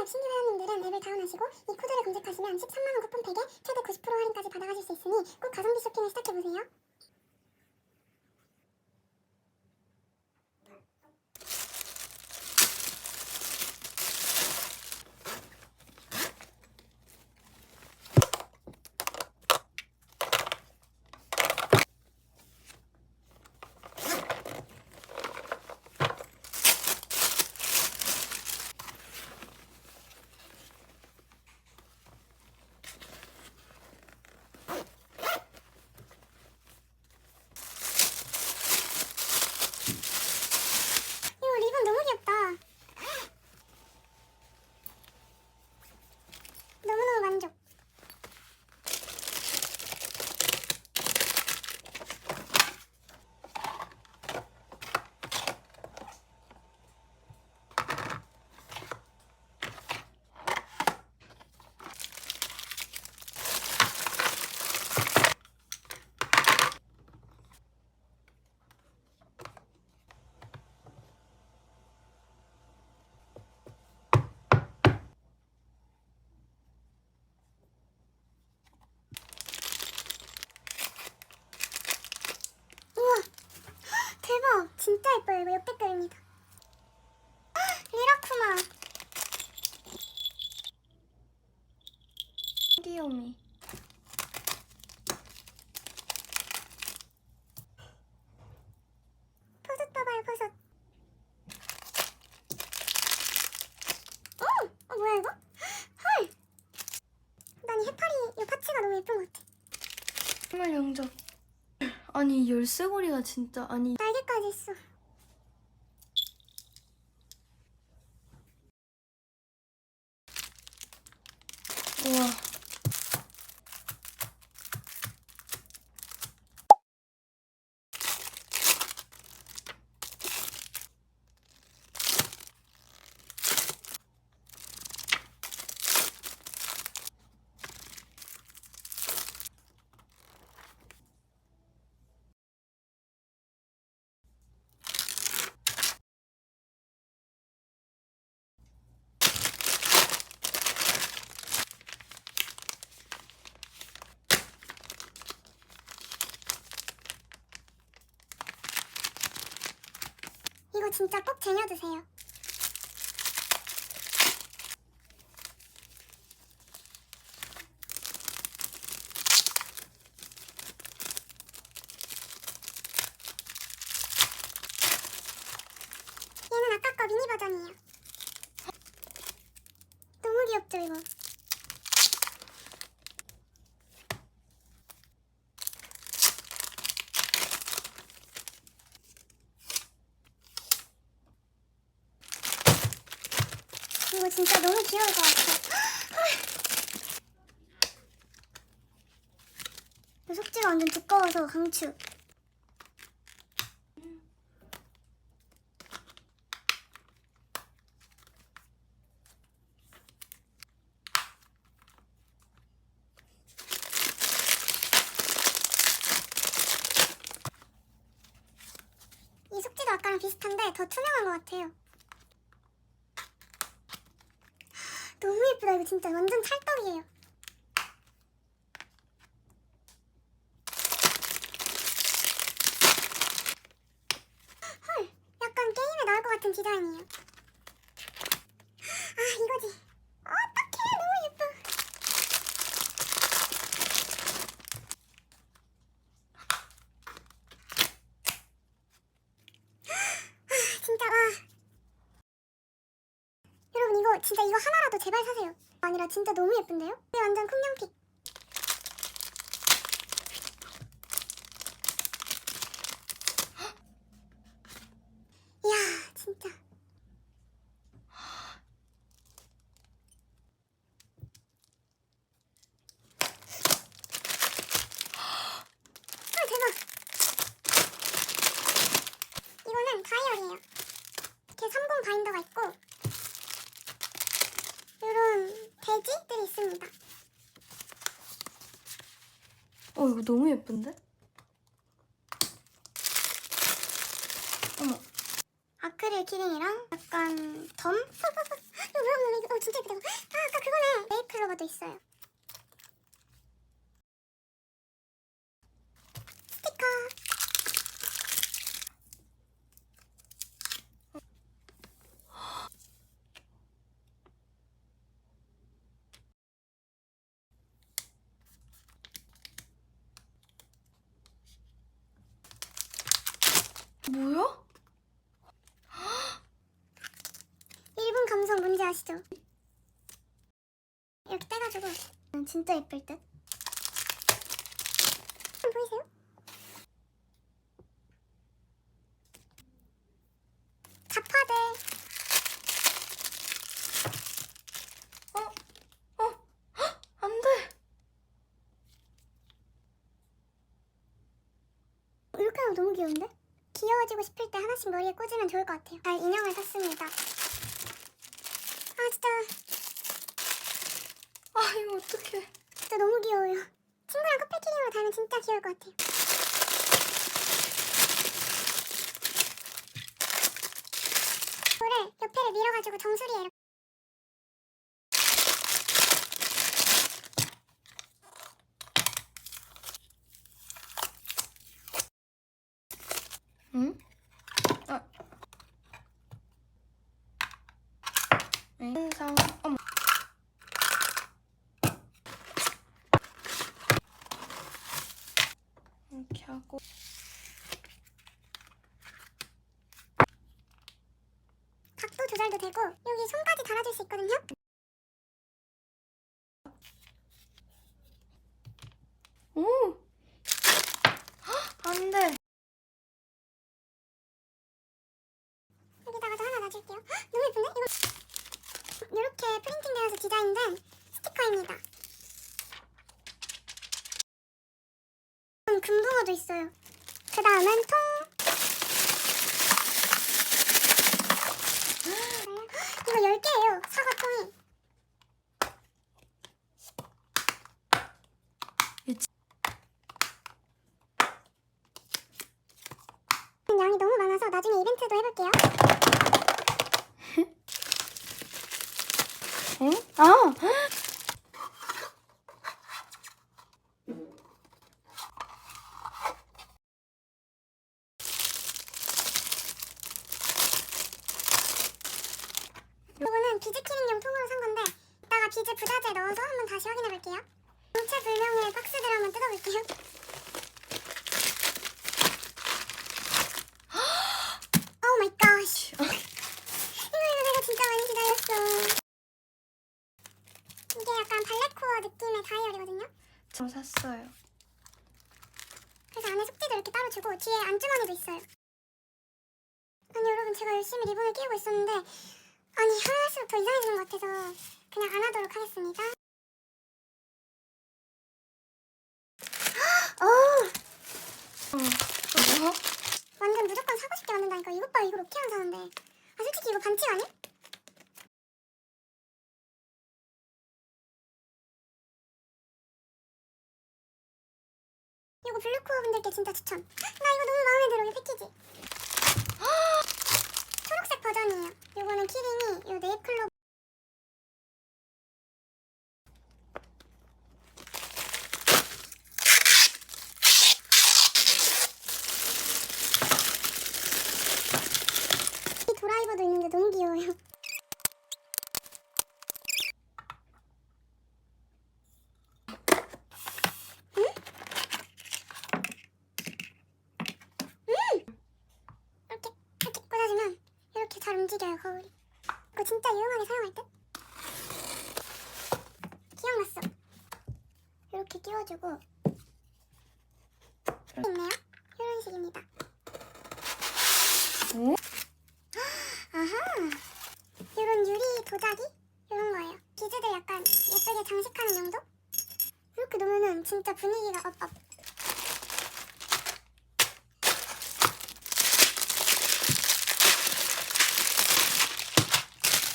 웹 신규 회원님들은 앱을 다운하시고 이 코드를 검색하시면 13만원 쿠폰 팩에 최대 90% 할인까지 받아가실 수 있으니 꼭 가성비 쇼핑을 시작해보세요. 이거 리본 너무 귀엽다. 너무너무 만족. 우와, 이거 역대급입니다. 리라쿠마. 귀요미. 포섯 봐봐요, 포섯. 어, 어 뭐야 이거? 헐. 난이 해파리 이 파츠가 너무 예쁜 것 같아. 정말 영접. 아니 열쇠고리가 진짜 아니 날개까지 있어. 우와. 진짜 꼭 쟁여두세요. 얘는 아까 거 미니 버전이에요. 너무 귀엽죠 이거? 이거 진짜 너무 귀여울 것 같아. 이 속지가 완전 두꺼워서 강추. 이 속지도 아까랑 비슷한데 더 투명한 것 같아요. 너무 예쁘다 이거 진짜 완전 찰떡이에요. 헐, 약간 게임에 나올 것 같은 디자인이에요. 아 이거지. 어떡해 너무 예뻐. 아 진짜 와. 여러분 이거 진짜 이거 하나라도 제발 사세요. 아니라 진짜 너무 예쁜데요? 이게 완전 쿵냥픽. 이야 진짜. 아. 이거는 다이어리예요. 이렇게 30 바인더가 있고 이런 돼지들이 있습니다. 어 이거 너무 예쁜데? 어머 아크릴 키링이랑 약간 덤? 이거 이거 어, 진짜 예쁘다 이거. 금붕어도 있어요. 스티커. 뭐야? 일본 감성 뭔지 아시죠? 이렇게 떼가지고 음, 진짜 예쁠 듯. 음, 보이세요? 자파대. 안 돼. 이렇게 하면 너무 귀여운데? 귀여워지고 싶을 때 하나씩 머리에 꽂으면 좋을 것 같아요. 아, 인형을 샀습니다. 아, 진짜, 아, 이거 어떡해. 진짜 너무 귀여워요. 친구랑 커플 키링으로 달면 진짜 귀여울 것 같아요. 이거를 옆에를 밀어가지고 정수리에 이렇게 응? 아. 인상, 어머. 이렇게 하고. 각도 조절도 되고 여기 손까지 달아줄 수 있거든요. 오! 헉, 안 돼. 여기다가도 하나 놔줄게요. 헉, 너무 예쁜데? 이거 이렇게 프린팅되어서 디자인된 스티커입니다. 음, 금붕어도 있어요. 그 다음은 통. 헉, 이거 10개예요. 사과 통이. 양이 너무 많아서 나중에 이벤트도 해볼게요. 응? 아! 이거는 비즈 키링용 통으로 산 건데 부자재 넣어서 한번 다시 확인해 볼게요. 정체 불명의 박스들 한번 뜯어볼게요. 오 마이 갓. 이거 이거 내가 진짜 많이 기다렸어. 이게 약간 발레코어 느낌의 다이어리거든요. 저 샀어요. 그래서 안에 속지도 이렇게 따로 주고 뒤에 안주머니도 있어요. 아니 여러분 제가 열심히 리본을 끼우고 있었는데 아니 하나씩 더 이상해지는 것 같아서 그냥 안 하도록 하겠습니다. 어 어. 어? 완전 무조건 사고 싶게 만든다니까 이것 봐 이거 로켓만 사는데 아 솔직히 이거 반칙 아니? 이거 블루코어 분들께 진짜 추천 나 이거 너무 마음에 들어 이 패키지 버전이에요 이거는 키링이 요 네잎클로 이 드라이버도 있는데 너무 귀여워요. 응? 음! 이렇게 이렇게 꽂아주면 이렇게 잘 움직여요 거울이. 이거 진짜 유용하게 사용할 듯? 기억났어. 이렇게 끼워주고 있네요. 이런 식입니다. 오? 아하 이런 유리 도자기 이런 거예요 비즈들 약간 예쁘게 장식하는 용도 이렇게 놓으면은 진짜 분위기가 업업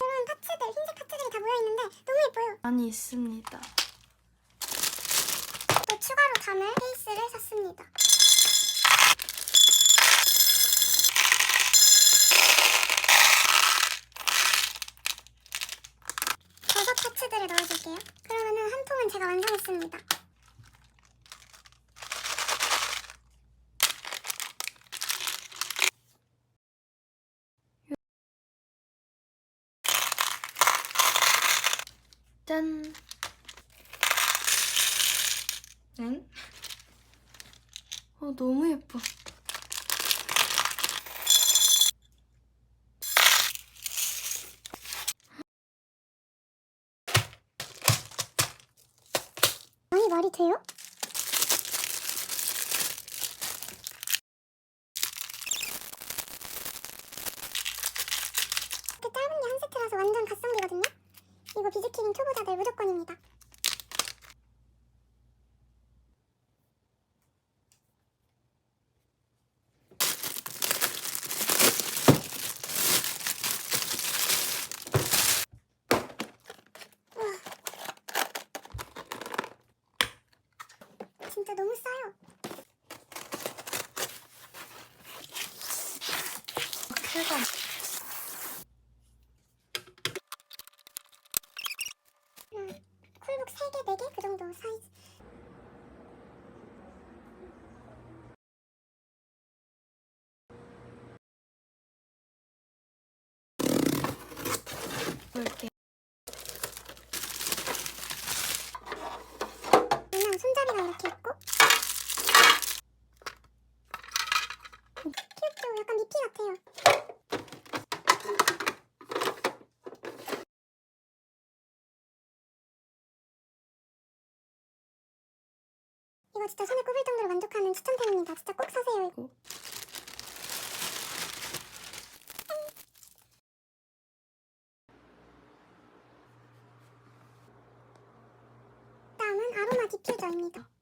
이런 파츠들 흰색 파츠들이 다 모여있는데 너무 예뻐요 많이 있습니다. 또 추가로 담을 케이스를 샀습니다 버섯 파츠 파츠들을 넣어줄게요. 그러면은 한 통은 제가 완성했습니다. 짠. 응? 어, 너무 예뻐. 아니 말이 돼요? 그 짧은 게 한 세트라서 완전 갓성비거든요? 이거 비즈키링 초보자들 무조건입니다. 진짜 너무 싸요. 크다. 음, 쿨북 3개, 4개 그 정도 사이즈. 볼게. 그냥 손잡이가 이렇게 있고 귀엽죠? 약간 미피 같아요. 이거 진짜 손에 꼽을 정도로 만족하는 추천템입니다. 진짜 꼭 사세요. 이거. 다음은 아로마 디퓨저입니다.